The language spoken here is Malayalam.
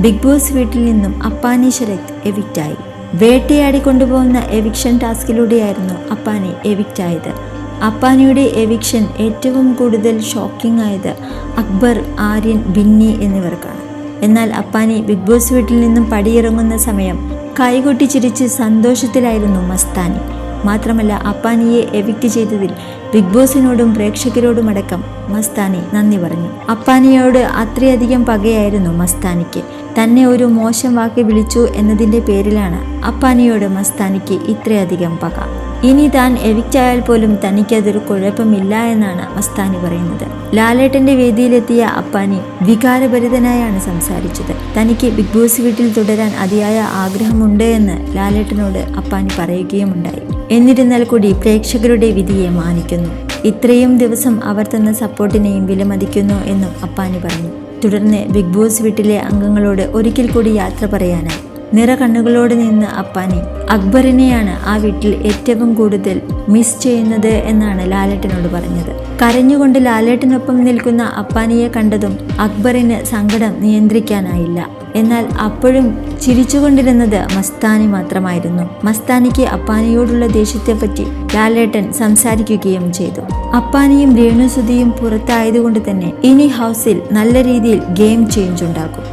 ബിഗ് ബോസ് വീട്ടിൽ നിന്നും അപ്പാനി ശരത് എവിക്റ്റായി. വേട്ടയാടി കൊണ്ടുപോകുന്ന എവിക്ഷൻ ടാസ്കിലൂടെയായിരുന്നു അപ്പാനി എവിക്റ്റായത് അപ്പാനിയുടെ എവിക്ഷൻ ഏറ്റവും കൂടുതൽ ഷോക്കിംഗ് ആയത് അക്ബർ ആര്യൻ ബിന്നി എന്നിവർക്കാണ്. എന്നാൽ അപ്പാനി ബിഗ് ബോസ് വീട്ടിൽ നിന്നും പടിയിറങ്ങുന്ന സമയം കൈകൊട്ടി ചിരിച്ച് സന്തോഷത്തിലായിരുന്നു മസ്താനി. മാത്രമല്ല അപ്പാനിയെ എവിക്റ്റ് ചെയ്തതിൽ ബിഗ് ബോസിനോടും പ്രേക്ഷകരോടുമടക്കം മസ്താനി നന്ദി പറഞ്ഞു. അപ്പാനിയോട് അത്രയധികം പകയായിരുന്നു മസ്താനിക്ക്. തന്നെ ഒരു മോശം വാക്ക് വിളിച്ചു എന്നതിന്റെ പേരിലാണ് അപ്പാനിയോട് മസ്താനിക്ക് ഇത്രയധികം പക. ഇനി താൻ എവിക്റ്റായാൽ പോലും തനിക്കതൊരു കുഴപ്പമില്ല എന്നാണ് മസ്താനി പറയുന്നത്. ലാലേട്ടന്റെ വേദിയിലെത്തിയ അപ്പാനി വികാരഭരിതനായാണ് സംസാരിച്ചത്. തനിക്ക് ബിഗ് ബോസ് വീട്ടിൽ തുടരാൻ അതിയായ ആഗ്രഹമുണ്ട് എന്ന് ലാലേട്ടനോട് അപ്പാനി പറയുകയുമുണ്ടായി. എന്നിരുന്നാൽ കൂടി പ്രേക്ഷകരുടെ വിധിയെ മാനിക്കുന്നു. ഇത്രയും ദിവസം അവർ തന്ന സപ്പോർട്ടിനെയും വിലമതിക്കുന്നു എന്നും അപ്പാനി പറഞ്ഞു. തുടർന്ന് ബിഗ് ബോസ് വീട്ടിലെ അംഗങ്ങളോട് ഒരിക്കൽ കൂടി യാത്ര പറയാനായി. നിറ കണ്ണുകളോട് നിന്ന് അപ്പാനി അക്ബറിനെയാണ് ആ വീട്ടിൽ ഏറ്റവും കൂടുതൽ മിസ് ചെയ്യുന്നത് എന്നാണ് ലാലേട്ടനോട് പറഞ്ഞത്. കരഞ്ഞുകൊണ്ട് ലാലേട്ടനൊപ്പം നിൽക്കുന്ന അപ്പാനിയെ കണ്ടതും അക്ബറിന് സങ്കടം നിയന്ത്രിക്കാനായില്ല. എന്നാൽ അപ്പോഴും ചിരിച്ചുകൊണ്ടിരുന്നത് മസ്താനി മാത്രമായിരുന്നു. മസ്താനിക്ക് അപ്പാനിയോടുള്ള ദേഷ്യത്തെപ്പറ്റി ലാലേട്ടൻ സംസാരിക്കുകയും ചെയ്തു. അപ്പാനിയും രേണുസുതിയും പുറത്തായതുകൊണ്ട് തന്നെ ഇനി ഹൗസിൽ നല്ല രീതിയിൽ ഗെയിം ചേഞ്ച് ഉണ്ടാകും